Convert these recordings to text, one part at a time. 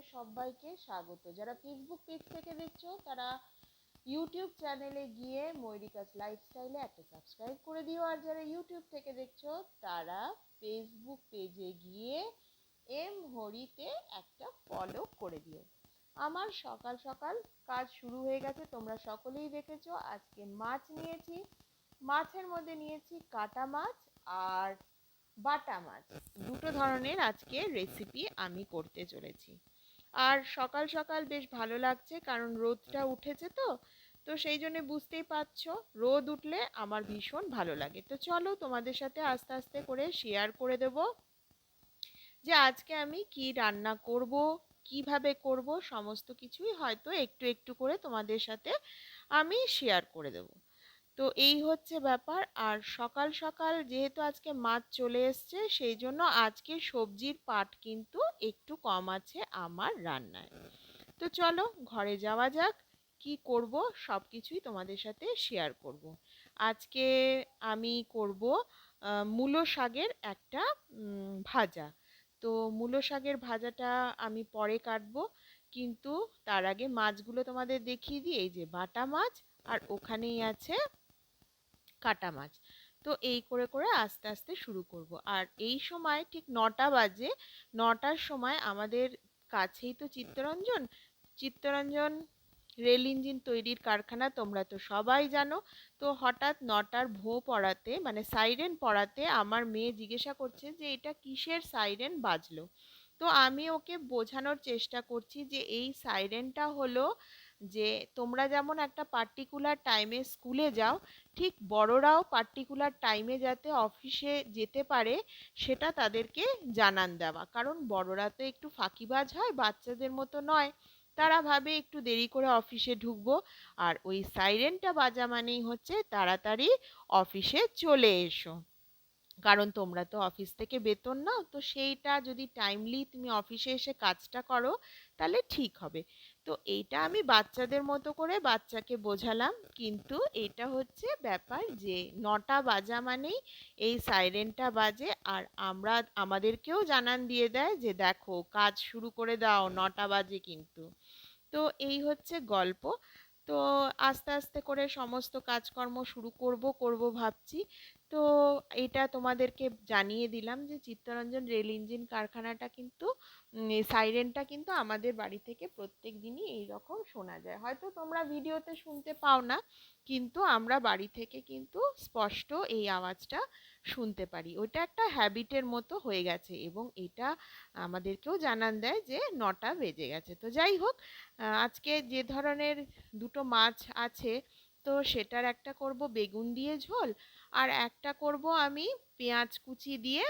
তোমাদের সবাইকে স্বাগত। যারা ফেসবুক পেজ থেকে দেখছ, তারা ইউটিউব চ্যানেলে গিয়ে ময়ূরিকাস লাইফস্টাইলে একটা সাবস্ক্রাইব করে দিও। আর যারা ইউটিউব থেকে দেখছ, তারা ফেসবুক পেজে গিয়ে এম হরিতে একটা ফলো করে দিও। আমার সকাল সকাল কাজ শুরু হয়ে গেছে, তোমরা সকলেই দেখেছ। আজকে মাছ নিয়েছি। মাছের মধ্যে নিয়েছি কাটা মাছ আর বাটা মাছ। দুটো ধরনের আজকে রেসিপি আমি করতে চলেছি। আর সকাল সকাল বেশ ভালো লাগছে কারণ রোদটা উঠেছে তো। তো সেই জন্য বুঝতেই পারছ, রোদ উঠলে আমার ভীষণ ভালো লাগে। তো চলো তোমাদের সাথে আস্তে আস্তে করে শেয়ার করে দেব যে আজকে আমি কি রান্না করব, কীভাবে করব, সমস্ত কিছুই হয়তো একটু একটু করে তোমাদের সাথে আমি শেয়ার করে দেবো। তো এই হচ্ছে ব্যাপার। আর সকাল সকাল যেহেতু আজকে মাছ চলে এসছে, সেই জন্য আজকে সবজির পাট কিন্তু একটু কম আছে আমার রান্নায়। তো চলো ঘরে যাওয়া যাক, কি করব সব কিছুই তোমাদের সাথে শেয়ার করব। আজকে আমি করব মূলো শাকের একটা ভাজা। তো মূলো শাকের ভাজাটা আমি পরে কাটবো, কিন্তু তার আগে মাছগুলো তোমাদের দেখিয়ে দিই। এই যে বাটা মাছ, আর ওখানেই আছে কাটা মাছ। তো এই করে করে আস্তে আস্তে শুরু করব। আর এই সময় ঠিক নটা বাজে, নটার সময় আমাদের কাছেই তো চিত্তরঞ্জন। চিত্তরঞ্জন রেল ইঞ্জিন তৈরির কারখানা, তোমরা তো সবাই জানো। তো হঠাৎ নটার ভো পড়াতে মানে সাইরেন পড়াতে আমার মেয়ে জিজ্ঞাসা করছে যে, এটা কিসের সাইরেন বাজলো? তো আমি ওকে বোঝানোর চেষ্টা করছি যে, এই সাইরেনটা হলো যে তোমরা যেমন একটা পার্টিকুলার টাইমে স্কুলে যাও, ঠিক বড়রাও পার্টিকুলার টাইমে যাতে অফিসে যেতে পারে, সেটা তাদেরকে জানান দেওয়া। কারণ বড়রা তো একটু ফাঁকিবাজ হয়, বাচ্চাদের মতো নয়। তারা ভাবে একটু দেরি করে অফিসে ঢুকবো, আর ওই সাইরেনটা বাজা মানেই হচ্ছে তাড়াতাড়ি অফিসে চলে এসো। কারণ তোমরা তো অফিস থেকে বেতন নাও, তো সেইটা যদি টাইমলি তুমি অফিসে এসে কাজটা করো, তাহলে ঠিক হবে। তো এইটা আমি বাচ্চাদের মতো করে বাচ্চাকে বোঝালাম। কিন্তু এটা হচ্ছে ব্যাপার যে নটা বাজা মানেই এই সাইরেনটা বাজে আর আমরা আমাদেরকেও জানান দিয়ে দেয় যে দেখো কাজ শুরু করে দাও নটা বাজে কিন্তু। তো এই হচ্ছে গল্প। তো আস্তে আস্তে করে সমস্ত কাজকর্ম শুরু করব করব ভাবছি। তো এটা তোমাদেরকে জানিয়ে দিলাম যে চিত্তরঞ্জন রেল ইঞ্জিন কারখানাটা কিন্তু সাইরেনটা কিন্তু আমাদের বাড়ি থেকে প্রত্যেক দিনই এইরকম শোনা যায়। হয়তো তোমরা ভিডিওতে শুনতে পাও না, কিন্তু আমরা বাড়ি থেকে কিন্তু স্পষ্ট এই আওয়াজটা শুনতে পারি। ওটা একটা হ্যাবিটের মতো হয়ে গেছে এবং এটা আমাদেরকেও জানান দেয় যে নটা বেজে গেছে। তো যাই হোক আজকে যে ধরনের দুটো মাছ আছে, তো সেটার একটা করব বেগুন দিয়ে ঝোল আর একটা করব আমি পেঁয়াজ কুচি দিয়ে,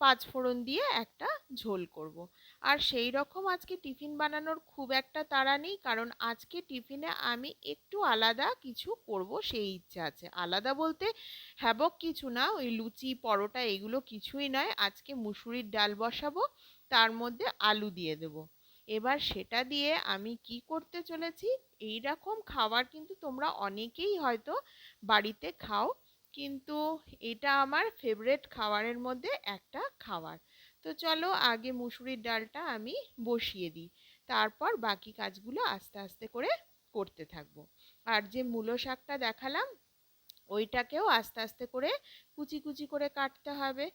পাঁচ ফোড়ন দিয়ে একটা ঝোল করব। আর সেই রকম আজকে টিফিন বানানোর খুব একটা তাড়া নেই, কারণ আজকে টিফিনে আমি একটু আলাদা কিছু করব সেই ইচ্ছা আছে। আলাদা বলতে হ্যাবক কিছু না, ওই লুচি, পরোটা এগুলো কিছুই নয়। আজকে মুসুরির ডাল বসাবো, তার মধ্যে আলু দিয়ে দেব। এবার সেটা দিয়ে আমি কি করতে চলেছি? এই রকম খাবার কিন্তু তোমরা অনেকেই হয়তো বাড়িতে খাও। কিন্তু এটা আমার ফেভারেট খাবারের মধ্যে একটা খাবার। তো চলো আগে মুসুরির ডালটা আমি বসিয়ে দিই। তারপর বাকি কাজগুলো আস্তে আস্তে করে করতে থাকব। আর যে মূলো শাকটা দেখালাম, ওইটাকেও আস্তে আস্তে করে কুচি কুচি করে কাটতে হবে।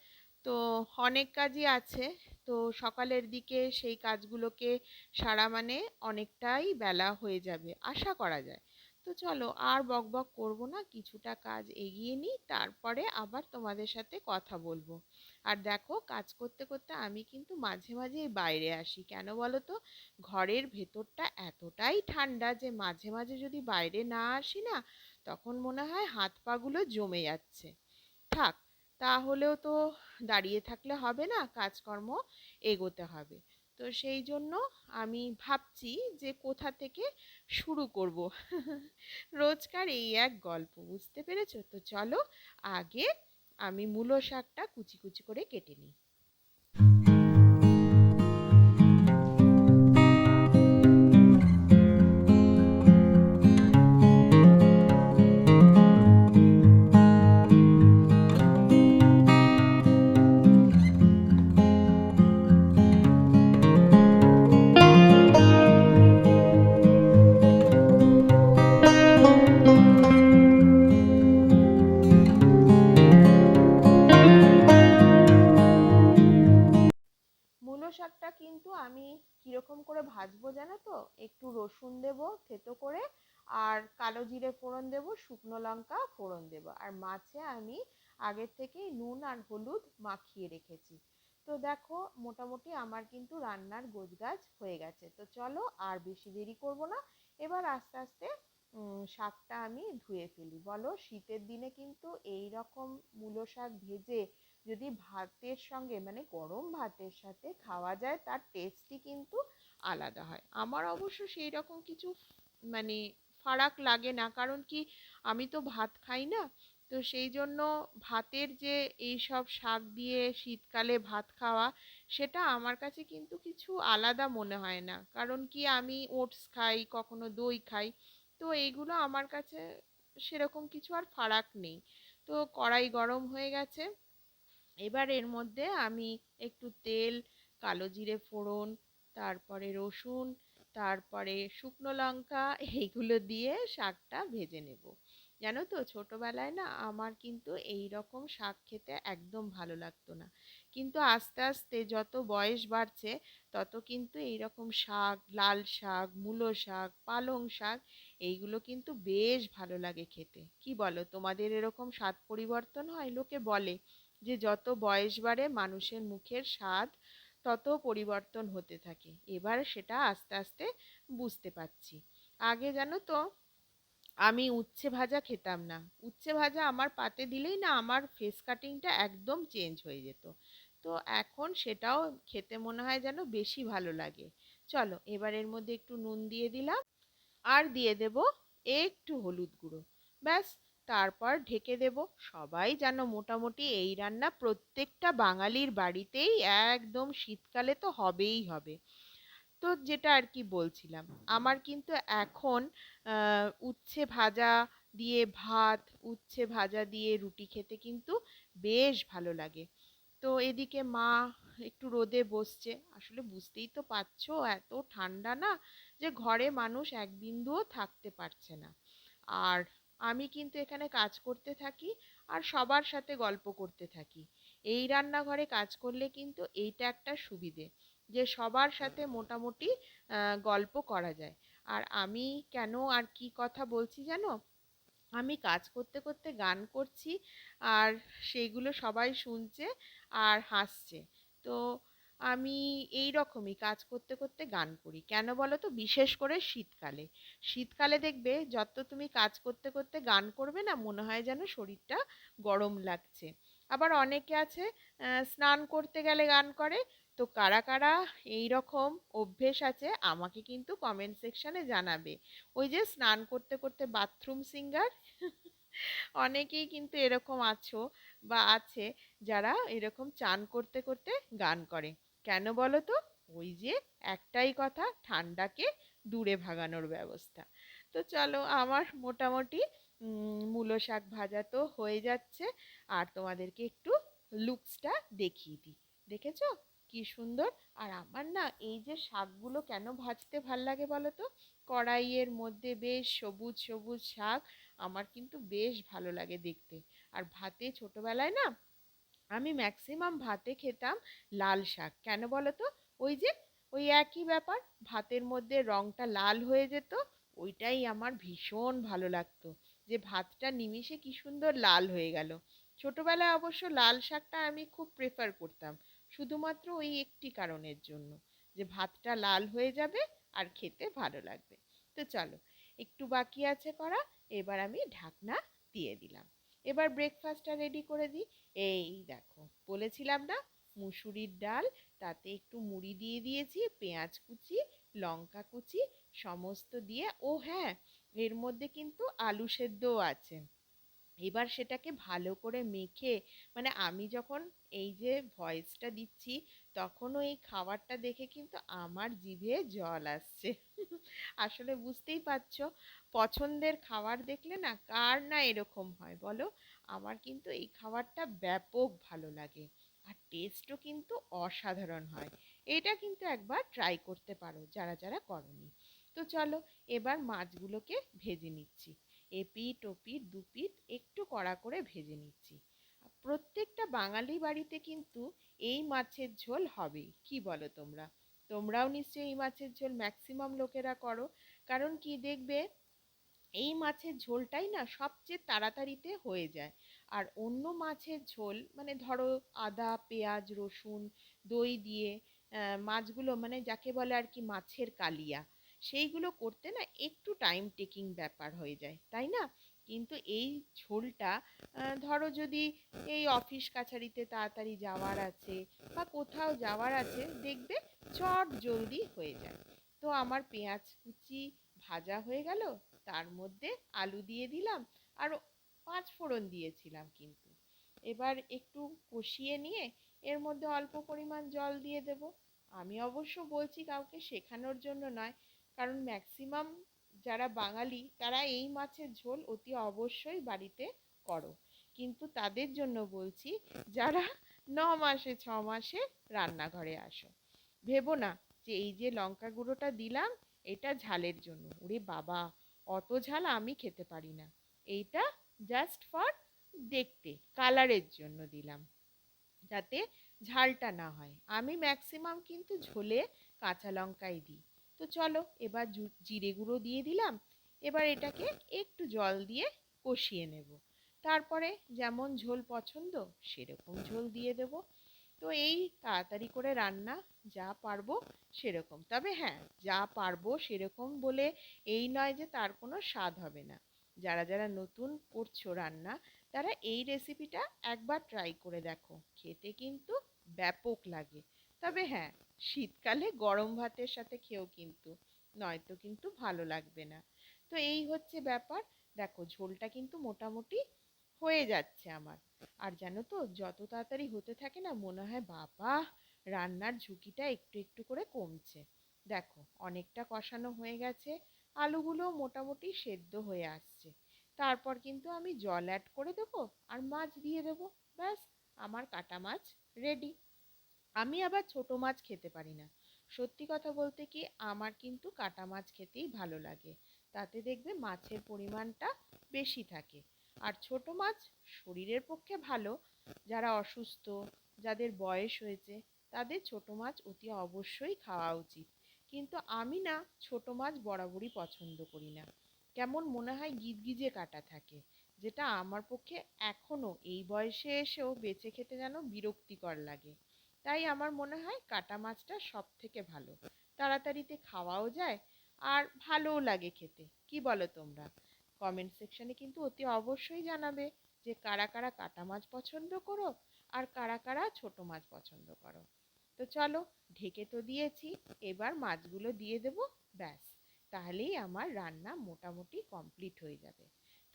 তো অনেক কাজই আছে। তো সকালের দিকে সেই কাজগুলোকে সারা মানে অনেকটাই বেলা হয়ে যাবে, আশা করা যায়। তো চলো আর বক বক করব না, কিছুটা কাজ এগিয়ে নিই, তারপরে আবার তোমাদের সাথে কথা বলব। আর দেখো কাজ করতে করতে আমি কিন্তু মাঝে মাঝে বাইরে আসি, কেন বলো তো? ঘরের ভেতরটা এতটাই ঠান্ডা যে মাঝে মাঝে যদি বাইরে না আসি না, তখন মনে হয় হাত পাগুলো জমে যাচ্ছে। থাক, তাহলেও তো দাঁড়িয়ে থাকলে হবে না, কাজকর্ম এগোতে হবে। তো সেই জন্য আমি ভাবছি যে কোথা থেকে শুরু করব? রোজকার এই এক গল্প, বুঝতে পেরেছ? তো চলো আগে আমি মূলো শাকটা কুচি কুচি করে কেটে নিই। লঙ্কা ফোড়ন দেব। আর মাছে আমি আগের থেকেই নুন আর হলুদ মাখিয়ে রেখেছি। তো দেখো, মোটামুটি আমার কিন্তু রান্নার গোছগাছ হয়ে গেছে। তো চলো আর বেশি দেরি করব না। এবার আস্তে আস্তে শাকটা আমি ধুয়ে ফেলি। বলো, শীতের দিনে কিন্তু এই রকম মূলো শাক ভেজে যদি ভাতের সঙ্গে মানে গরম ভাতের সাথে খাওয়া যায়, তার টেস্টই কিন্তু আলাদা হয়। আমার অবশ্য সেই রকম কিছু মানে ফারাক লাগে না। কারণ কি, আমি তো ভাত খাই না। তো সেই জন্য ভাতের যে এই সব শাক দিয়ে শীতকালে ভাত খাওয়া, সেটা আমার কাছে কিন্তু কিছু আলাদা মনে হয় না। কারণ কি, আমি ওটস খাই, কখনো দই খাই। তো এইগুলো আমার কাছে সেরকম কিছু আর ফারাক নেই। তো কড়াই গরম হয়ে গেছে। এবার এর মধ্যে আমি একটু তেল, কালো জিরে ফোড়ন, তারপরে রসুন তারপরে শুকনো লঙ্কা এইগুলো দিয়ে শাকটা ভেজে নেব। জানো তো ছোটোবেলায় না আমার কিন্তু এই রকম শাক খেতে একদম ভালো লাগতো না। কিন্তু আস্তে আস্তে যত বয়স বাড়ছে, তত কিন্তু এই রকম শাক, লাল শাক, মূলো শাক, পালং শাক, এইগুলো কিন্তু বেশ ভালো লাগে খেতে। কি বলো, তোমাদের এরকম স্বাদ পরিবর্তন হয়? লোকে বলে যে যত বয়স বাড়ে মানুষের মুখের স্বাদ তত পরিবর্তন হতে থাকে। এবার সেটা আস্তে আস্তে বুঝতে পারছি। আগে জানো তো, আমি উচ্ছে ভাজা খেতাম না। উচ্ছে ভাজা আমার পাতে দিলেই না আমার ফেস কাটিংটা একদম চেঞ্জ হয়ে যেত। তো এখন সেটাও খেতে মনে হয় যেন বেশি ভালো লাগে। চলো, এবার এর মধ্যে একটু নুন দিয়ে দিলাম। আর দিয়ে দেব একটু হলুদ গুঁড়ো। ব্যাস তারপর ঢেকে দেব। সবাই যেন মোটামুটি এই রান্না প্রত্যেকটা বাঙালির বাড়িতেই একদম শীতকালে তো হবেই হবে। তো যেটা আর কি বলছিলাম, আমার কিন্তু এখন উচ্ছে ভাজা দিয়ে ভাত, উচ্ছে ভাজা দিয়ে রুটি খেতে কিন্তু বেশ ভালো লাগে। তো এদিকে মা একটু রোদে বসছে। আসলে বুঝতেই তো পারছ, এত ঠান্ডা না যে ঘরে মানুষ এক বিন্দুও থাকতে পারছে না। আর আমি কিন্তু এখানে কাজ করতে থাকি আর সবার সাথে গল্প করতে থাকি। এই রান্নাঘরে কাজ করলে কিন্তু এইটা একটা সুবিধে যে সবার সাথে মোটামুটি গল্প করা যায়। আর আমি কেন আর কি কথা বলছি জানো? আমি কাজ করতে করতে গান করছি আর সেইগুলো সবাই শুনছে আর হাসছে। তো আমি এই রকমই কাজ করতে করতে গান করি। কেন বলো তো? বিশেষ করে শীতকালে। শীতকালে দেখবে যত তুমি কাজ করতে করতে গান করবে না, মনে হয় যেন শরীরটা গরম লাগছে। আবার অনেকে আছে স্নান করতে গেলে গান করে। তো কারা কারা এই রকম অভ্যেস আছে, আমাকে কিন্তু কমেন্ট সেকশানে জানাবে। ওই যে স্নান করতে করতে বাথরুম সিঙ্গার অনেকেই কিন্তু এরকম আছো বা আছে যারা এরকম চান করতে করতে গান করে। কেন বলো তো ওই যে একটাই কথা, ঠান্ডাকে দূরে ভাগানোর ব্যবস্থা। তো চলো আমার মোটামুটি মূলো শাক ভাজা তো হয়ে যাচ্ছে। আর তোমাদেরকে একটু লুকসটা দেখিয়ে দিই। দেখেছ? কি সুন্দর। আর আমার না এই যে শাকগুলো কেন ভাজতে ভালো লাগে বলো তো কড়াইয়ের মধ্যে বেশ সবুজ সবুজ শাক আমার কিন্তু বেশ ভালো লাগে দেখতে। আর ভাতে ছোটোবেলায় না আমি ম্যাক্সিমাম ভাতে খেতাম লাল শাক। কেন বলো তো ওই যে, ওই একই ব্যাপার, ভাতের মধ্যে রঙটা লাল হয়ে যেত, ওইটাই আমার ভীষণ ভালো লাগতো। যে ভাতটা নিমিষে কি সুন্দর লাল হয়ে গেল। ছোটোবেলায় অবশ্য লাল শাকটা আমি খুব প্রেফার করতাম, শুধুমাত্র ওই একটি কারণের জন্য। যে ভাতটা লাল হয়ে যাবে আর খেতে ভালো লাগবে। তো চলো, একটু বাকি আছে করা, এবার আমি ঢাকনা দিয়ে দিলাম। এবার ব্রেকফাস্টটা রেডি করে দিই। এই দেখো, বলেছিলাম না, মুসুরির ডাল, তাতে একটু মুড়ি দিয়ে দিয়েছি, পেঁয়াজ কুচি, লঙ্কা কুচি, সমস্ত দিয়ে। ও হ্যাঁ এর মধ্যে কিন্তু আলু সেদ্ধও আছে। এবার সেটাকে ভালো করে মেখে মানে আমি যখন এই যে ভয়েসটা দিচ্ছি, তখনও এই খাবারটা দেখে কিন্তু আমার জিভে জল আসছে। আসলে বুঝতেই পারছ, পছন্দের খাবার দেখলে না কার না এরকম হয় বলো? আমার কিন্তু এই খাবারটা ব্যাপক ভালো লাগে আর টেস্টও কিন্তু অসাধারণ হয়। এটা কিন্তু একবার ট্রাই করতে পারো যারা যারা করনি। তো চলো এবার মাছগুলোকে ভেজে নিচ্ছি। এপিট ওপিট দুপিট একটু কড়া করে ভেজে নিচ্ছি। প্রত্যেকটা বাঙালি বাড়িতে কিন্তু এই মাছের ঝোল হবেই, কি বলো তোমরা? তোমরাও নিশ্চয়ই এই মাছের ঝোল ম্যাক্সিমাম লোকেরা করো। কারণ কি দেখবে, এই মাছের ঝোলটাই না সবচেয়ে তাড়াতাড়িতে হয়ে যায়। আর অন্য মাছের ঝোল মানে ধরো আদা, পেঁয়াজ, রসুন, দই দিয়ে মাছগুলো মানে যাকে বলে আর কি মাছের কালিয়া সেইগুলো করতে না একটু টাইম টেকিং ব্যাপার হয়ে যায়, তাই না? কিন্তু এই ঝোলটা ধরো যদি এই অফিস কাছারিতে তাড়াতাড়ি যাওয়ার আছে বা কোথাও যাওয়ার আছে, দেখবে চট জলদি হয়ে যায়। তো আমার পেঁয়াজ কুচি ভাজা হয়ে গেল, তার মধ্যে আলু দিয়ে দিলাম, আর পাঁচ ফোড়ন দিয়েছিলাম কিন্তু। এবার একটু কষিয়ে নিয়ে এর মধ্যে অল্প পরিমাণ জল দিয়ে দেব। আমি অবশ্য বলছি কাউকে শেখানোর জন্য নয় কারণ ম্যাক্সিমাম যারা বাঙালি তারা এই মাছের ঝোল অতি অবশ্যই বাড়িতে করো। কিন্তু তাদের জন্য বলছি যারা ন মাসে ছ মাসে রান্নাঘরে আসো। ভেবো না যে এই যে লঙ্কা গুঁড়োটা দিলাম এটা ঝালের জন্য। ওরে বাবা অত ঝাল আমি খেতে পারি না। এইটা জাস্ট ফর দেখতে কালারের জন্য দিলাম। যাতে ঝালটা না হয়। আমি ম্যাক্সিমাম কিন্তু ঝোলে কাঁচা লঙ্কাই দিই। তো চলো, এবার জিরে গুঁড়ো দিয়ে দিলাম। এবার এটাকে একটু জল দিয়ে কষিয়ে নেব। তারপরে যেমন ঝোল পছন্দ, সেরকম ঝোল দিয়ে দেব। তো এই তাড়াতাড়ি করে রান্না যা পারব সেরকম। তবে হ্যাঁ যা পারব সেরকম বলে এই নয় যে তার কোনো স্বাদ হবে না। যারা যারা নতুন করছ রান্না, তারা এই রেসিপিটা একবার ট্রাই করে দেখো। খেতে কিন্তু ব্যাপক লাগে। তবে হ্যাঁ শীতকালে গরম ভাতের সাথে খেয়েও কিন্তু, নয়তো কিন্তু ভালো লাগবে না। তো এই হচ্ছে ব্যাপার। দেখো, ঝোলটা কিন্তু মোটামুটি হয়ে যাচ্ছে আমার। আর জানো তো, যত তাড়াতাড়ি হতে থাকে না, মনে হয়, বাবা, রান্নার ঝুঁকিটা একটু একটু করে কমছে। দেখো, অনেকটা কষানো হয়ে গেছে আলুগুলো মোটামুটি সেদ্ধ হয়ে আসছে। তারপর কিন্তু আমি জল অ্যাড করে দেবো আর মাছ দিয়ে দেবো। ব্যাস, আমার কাটা মাছ রেডি আমি আবার ছোট মাছ খেতে পারি না। সত্যি কথা বলতে কি, আমার কিন্তু কাটা মাছ খেতেই ভালো লাগে। তাতে দেখবে মাছের পরিমাণটা বেশি থাকে। আর ছোট মাছ শরীরের পক্ষে ভালো। যারা অসুস্থ, যাদের বয়স হয়েছে, তাদের ছোট মাছ অতি অবশ্যই খাওয়া উচিত। কিন্তু আমি না ছোট মাছ বরাবরই পছন্দ করি না। কেমন মনে হয় গিজগিজে কাটা থাকে, যেটা আমার পক্ষে এখনও এই বয়সে এসেও বেঁচে খেতে যেন বিরক্তিকর লাগে। তাই আমার মনে হয় কাটা মাছটা সব থেকে ভালো। তাড়াতাড়িতে খাওয়াও যায় আর ভালোও লাগে খেতে। কি বলো তোমরা? কমেন্ট সেকশানে কিন্তু অতি অবশ্যই জানাবে যে কারা কারা কাটা মাছ পছন্দ করো আর কারা কারা ছোট মাছ পছন্দ করো। তো চলো, ঢেকে তো দিয়েছি, এবার মাছগুলো দিয়ে দেবো, ব্যাস। তাহলেই আমার রান্না মোটামুটি কমপ্লিট হয়ে যাবে।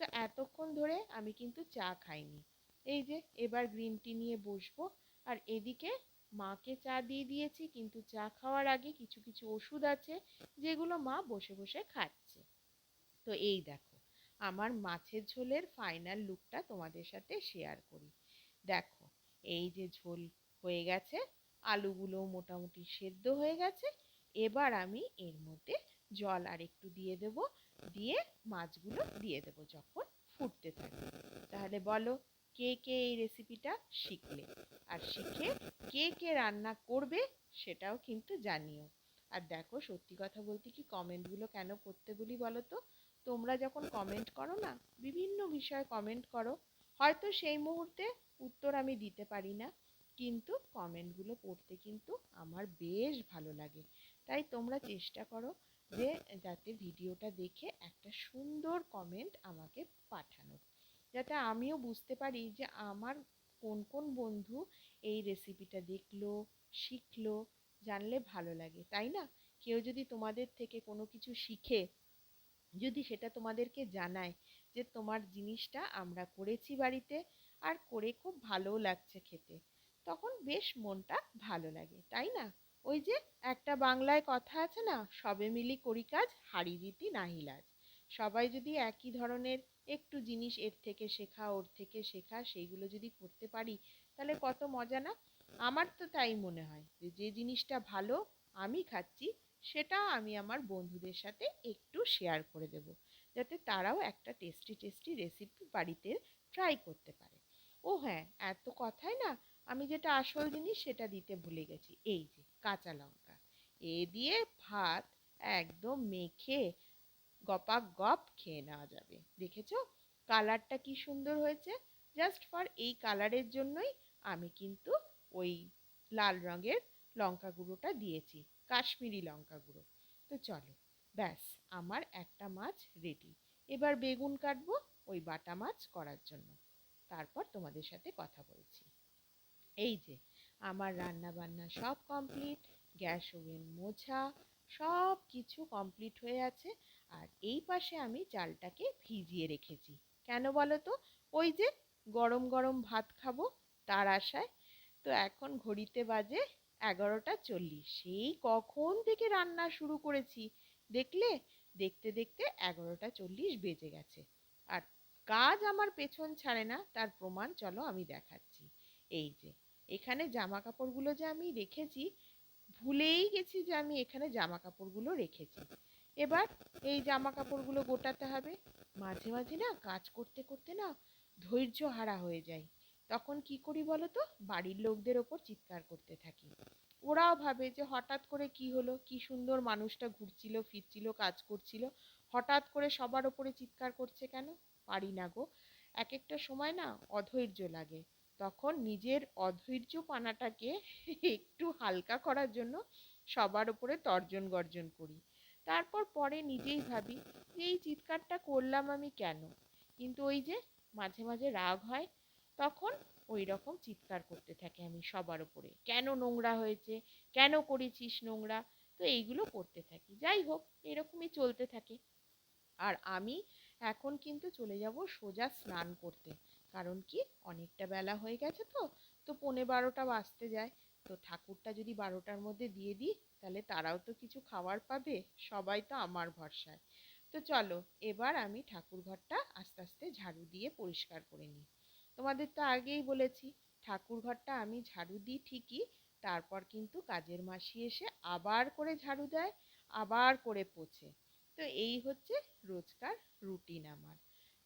তো এতক্ষণ ধরে আমি কিন্তু চা খাইনি। এই যে, এবার গ্রিন টি নিয়ে বসবো, আর এদিকে মাকে চা দিয়ে দিয়েছি, কিন্তু চা খাওয়ার আগে কিছু কিছু ওষুধ আছে, যেগুলো মা বসে বসে খাচ্ছে। তো এই দেখো, আমার মাছের ঝোলের ফাইনাল লুকটা তোমাদের সাথে শেয়ার করি। দেখো, এই যে ঝোল হয়ে গেছে, আলুগুলো মোটামুটি সেদ্ধ হয়ে গেছে, এবার আমি এর মধ্যে জল আর একটু দিয়ে দেব, দিয়ে মাছগুলো দিয়ে দেব যখন ফুটতে থাকে তাহলে বলো কে কে এই রেসিপিটা শিখলে। আর শিখে কে কে রান্না করবে সেটাও কিন্তু জানিও। আর দেখো, সত্যি কথা বলতে কি কমেন্টগুলো কেন করতে বলি বলো তো তোমরা যখন কমেন্ট করো না, বিভিন্ন বিষয়ে কমেন্ট করো। হয়তো সেই মুহূর্তে উত্তর আমি দিতে পারি না, কিন্তু কমেন্টগুলো পড়তে কিন্তু আমার বেশ ভালো লাগে। তাই তোমরা চেষ্টা করো যে যাতে ভিডিওটা দেখে একটা সুন্দর কমেন্ট আমাকে পাঠানো যাতে আমিও বুঝতে পারি যে আমার কোন কোন বন্ধু এই রেসিপিটা দেখল, শিখলো, জানলে ভালো লাগে, তাই না? কেউ যদি তোমাদের থেকে কোনো কিছু শিখে, যদি সেটা তোমাদেরকে জানায় যে তোমার জিনিসটা আমরা করেছি বাড়িতে আর করে খুব ভালোও লাগছে খেতে, তখন বেশ মনটা ভালো লাগে, তাই না? ওই যে একটা বাংলায় কথা আছে না, সবে মিলি করি কাজ হাড়ি দিতি নাহি লাজ। সবাই যদি একই ধরনের একটু জিনিস এর থেকে শেখা, ওর থেকে শেখা, সেইগুলো যদি করতে পারি, তাহলে কত মজা না? আমার তো তাই মনে হয় যে যে জিনিসটা ভালো আমি খাচ্ছি, সেটা আমি আমার বন্ধুদের সাথে একটু শেয়ার করে দেব, যাতে তারাও একটা টেস্টি টেস্টি রেসিপি বাড়িতে ট্রাই করতে পারে। ও হ্যাঁ এত কথাই না আমি যেটা আসল জিনিস সেটা দিতে ভুলে গেছি, এই যে কাঁচা লঙ্কা। এ দিয়ে ভাত একদম মেখে গপাক গপ খেয়ে নেওয়া যাবে। দেখেছ? কালারটা কি সুন্দর হয়েছে? জাস্ট ফর এই কালারের জন্যই আমি কিন্তু ওই লাল রঙের লঙ্কা গুঁড়োটা দিয়েছি, কাশ্মীরি লঙ্কা গুঁড়ো। তো চলো, ব্যাস, আমার একটা মাছ রেডি এবার বেগুন কাটবো, ওই বাটা মাছ করার জন্য। তারপর তোমাদের সাথে কথা বলছি। এই যে, আমার রান্না বান্না সব কমপ্লিট গ্যাস ওভেন মোছা সব কিছু কমপ্লিট হয়ে আছে। আর এই পাশে আমি চালটাকে ভিজিয়ে রেখেছি। কেন বলো তো ওই যে গরম গরম ভাত খাব তার আশায়। তো এখন ঘড়িতে বাজে এগারোটা চল্লিশ। সেই কখন থেকে রান্না শুরু করেছি? দেখলে? দেখতে দেখতে এগারোটা চল্লিশ বেজে গেছে। আর কাজ আমার পেছন ছাড়ে না, তার প্রমাণ চলো আমি দেখাচ্ছি। এই যে, এখানে জামা কাপড়গুলো যে আমি রেখেছি, ভুলেই গেছি যে আমি এখানে জামা কাপড়গুলো রেখেছি। এবার এই জামা কাপড়গুলো গোটাতে হবে। মাঝে মাঝে না কাজ করতে করতে না ধৈর্য হারা হয়ে যায়। তখন কি করি বলো তো বাড়ির লোকদের ওপর চিৎকার করতে থাকি। ওরাও ভাবে যে হঠাৎ করে কি হলো, কি সুন্দর মানুষটা ঘুরছিল, ফিরছিল, কাজ করছিল। হঠাৎ করে সবার ওপরে চিৎকার করছে কেন? পারি না গো। এক একটা সময় না অধৈর্য লাগে। তখন নিজের অধৈর্য পানাটাকে একটু হালকা করার জন্য সবার ওপরে তর্জন গর্জন করি। তারপর পরে নিজেই ভাবি যে এই চিৎকারটা করলাম আমি কেন? কিন্তু ওই যে মাঝে মাঝে রাগ হয়, তখন ওই রকম চিৎকার করতে থাকি আমি সবার ওপরে কেন নোংরা হয়েছে? কেন করেছিস নোংরা? তো এইগুলো করতে থাকি। যাই হোক, এরকমই চলতে থাকে। আর আমি এখন কিন্তু চলে যাব সোজা স্নান করতে। কারণ কি? অনেকটা বেলা হয়ে গেছে তো তো পৌনে বারোটা বাজতে যায়। তো ঠাকুরটা যদি বারোটার মধ্যে দিয়ে দিই তাহলে তারাও তো কিছু খাবার পাবে, সবাই তো আমার ভরসায়। তো চলো, এবার আমি ঠাকুর ঘরটা আস্তে আস্তে ঝাড়ু দিয়ে পরিষ্কার করে নিই। তোমাদের তো আগেই বলেছি ঠাকুর ঘরটা আমি ঝাড়ু দিই ঠিকই, তারপর কিন্তু কাজের মাসি এসে আবার করে ঝাড়ু দেয়, আবার করে পোছে। তো এই হচ্ছে রোজকার রুটিন আমার।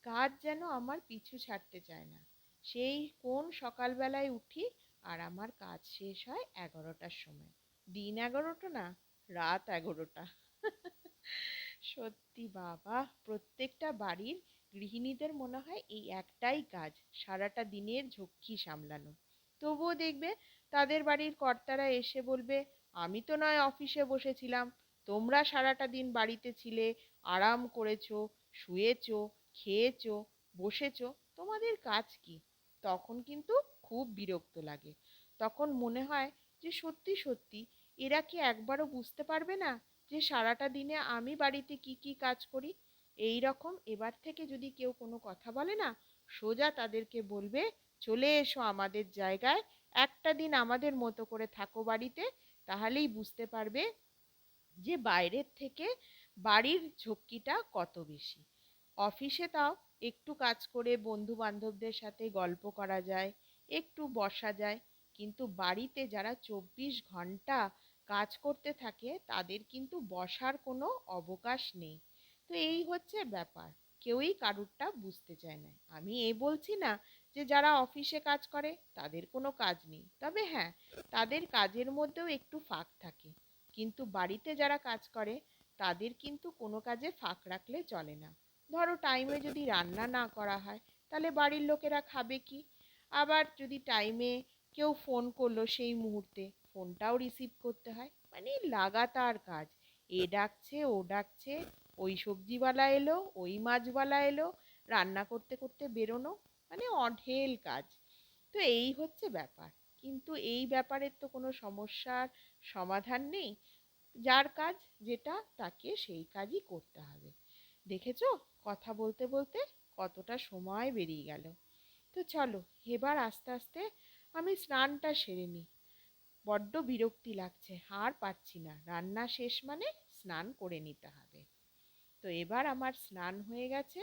কাজ যেন আমার পিছু ছাড়তে চায় না। সেই কোন সকালবেলায় উঠি আর আমার কাজ শেষ হয় এগারোটার সময়। দিন এগারোটা না, রাত এগারোটা। সত্যি বাবা, প্রত্যেকটা বাড়ির গৃহিণীদের মনে হয় এই একটাই কাজ, সারাটা দিনের ঝক্কি সামলানো। তবুও দেখবে তাদের বাড়ির কর্তারা এসে বলবে, আমি তো নয় অফিসে বসেছিলাম, তোমরা সারাটা দিন বাড়িতে ছিলে, আরাম করেছ, শুয়েছো, খেয়েছো, বসেছো, তোমাদের কাজ কি? তখন কিন্তু খুব বিরক্ত লাগে। তখন মনে হয় যে সত্যি সত্যি এরা কি একবারও বুঝতে পারবে না যে সারাটা দিনে আমি বাড়িতে কি কি কাজ করি? এই রকম এবার থেকে যদি কেউ কোনো কথা বলে না, সোজা তাদেরকে বলবে, চলে এসো আমাদের জায়গায়, একটা দিন আমাদের মতো করে থাকো বাড়িতে। তাহলেই বুঝতে পারবে যে বাইরের থেকে বাড়ির ঝক্কিটা কত বেশি। অফিসে তাও একটু কাজ করে বন্ধু বান্ধবদের সাথে গল্প করা যায়, একটু বসা যায়। কিন্তু বাড়িতে যারা চব্বিশ ঘণ্টা কাজ করতে থাকে, তাদের কিন্তু বসার কোনো অবকাশ নেই। তো এই হচ্ছে ব্যাপার। কেউই কারুরটা বুঝতে চায় না। আমি এ বলছি না যে যারা অফিসে কাজ করে, তাদের কোনো কাজ নেই। তবে হ্যাঁ তাদের কাজের মধ্যেও একটু ফাঁক থাকে। কিন্তু বাড়িতে যারা কাজ করে, তাদের কিন্তু কোনো কাজে ফাঁক রাখলে চলে না। ধরো টাইমে যদি রান্না না করা হয়, তাহলে বাড়ির লোকেরা খাবে কি? আবার যদি টাইমে কেউ ফোন করল সেই মুহূর্তে ফোনটাও রিসিভ করতে হয়। মানে লাগাতার কাজ। এ ডাকছে ও ডাকছে ওই সবজিওয়ালা এলো ওই মাছওয়ালা এলো রান্না করতে করতে বেরোনো মানে অঢেল কাজ। তো এই হচ্ছে ব্যাপার। কিন্তু এই ব্যাপারের তো কোনো সমস্যার সমাধান নেই। যার কাজ যেটা তাকে সেই কাজই করতে হবে। দেখেছ? কথা বলতে বলতে কতটা সময় বেরিয়ে গেল। তো চলো এবার আস্তে আস্তে আমি স্নানটা সেরে নিই। বড্ড বিরক্তি লাগছে, আর পারছি না। রান্না শেষ মানে স্নান করে নিতে হবে। তো এবার আমার স্নান হয়ে গেছে,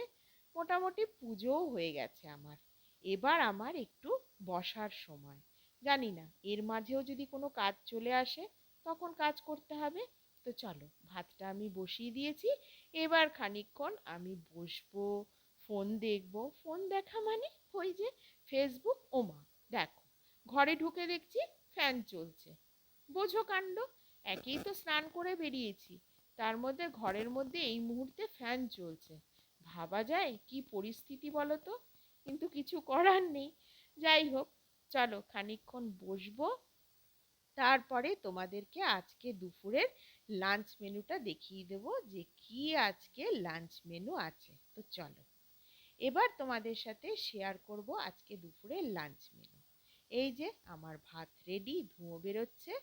মোটামুটি পুজোও হয়ে গেছে আমার। এবার আমার একটু বসার সময়। জানি না, এর মাঝেও যদি কোনো কাজ চলে আসে, তখন কাজ করতে হবে। তো চলো, ভাতটা আমি বসিয়ে দিয়েছি। এবার খানিকক্ষণ আমি বসবো, ফোন দেখব। ফোন দেখা মানে ওই যে ফেসবুক ওমা, দেখো। ঘরে ঢুকে দেখছি ফ্যান চলছে। বোঝো কাণ্ড, একেই তো স্নান করে বেরিয়েছি। তার মধ্যে ঘরের মধ্যে এই মুহূর্তে ফ্যান চলছে। ভাবা যায় কি পরিস্থিতি বলো তো কিন্তু কিছু করার নেই। যাই হোক, চলো খানিকক্ষণ বসবো। তারপরে তোমাদেরকে আজকে দুপুরের লাঞ্চ মেনুটা দেখিয়ে দেবো যে কি আজকে লাঞ্চ মেনু আছে। তো চলো, এবার তোমাদের সাথে শেয়ার করব আজকে দুপুরের লাঞ্চ মেনু। এই যে আমার ভাত রেডি ধুঁয়ো বেরোচ্ছে।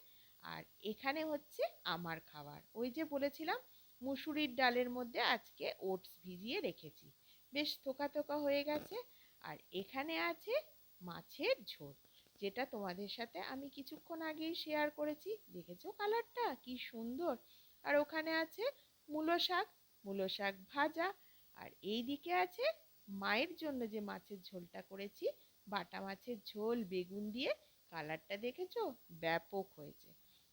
আর এখানে হচ্ছে আমার খাবার। ওই যে বলেছিলাম, মুসুরির ডালের মধ্যে আজকে ওটস ভিজিয়ে রেখেছি। বেশ থোকা থোকা হয়ে গেছে। আর এখানে আছে মাছের ঝোল, যেটা তোমাদের সাথে আমি কিছুক্ষণ আগেই শেয়ার করেছি। দেখেছ কালারটা কি সুন্দর! আর ওখানে আছে মূলো শাক মূলো শাক ভাজা। আর এই দিকে আছে মায়ের জন্য যে মাছের ঝোলটা করেছি বাটা মাছের ঝোল, বেগুন দিয়ে কালারটা দেখেছ? ব্যাপক হয়েছে।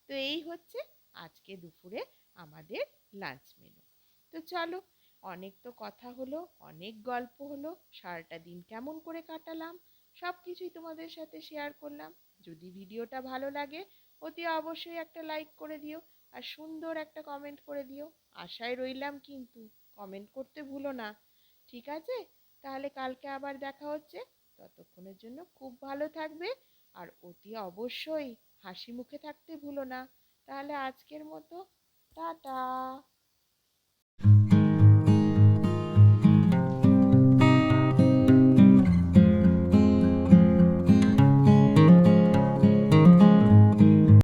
তো এই হচ্ছে আজকে দুপুরে আমাদের লাঞ্চ মেনু তো চলো, অনেক তো কথা হলো, অনেক গল্প হলো, সারাটা দিন কেমন করে কাটালাম সব কিছুই তোমাদের সাথে শেয়ার করলাম। যদি ভিডিওটা ভালো লাগে, অতি অবশ্যই একটা লাইক করে দিও আর সুন্দর একটা কমেন্ট করে দিও। আশায় রইলাম কিন্তু কমেন্ট করতে ভুলো না। ঠিক আছে? তাহলে কালকে আবার দেখা হচ্ছে। ততক্ষণের জন্য খুব ভালো থাকবে। আর অতি অবশ্যই হাসি মুখে থাকতে ভুলো না। তাহলে আজকের মতো, টাটা।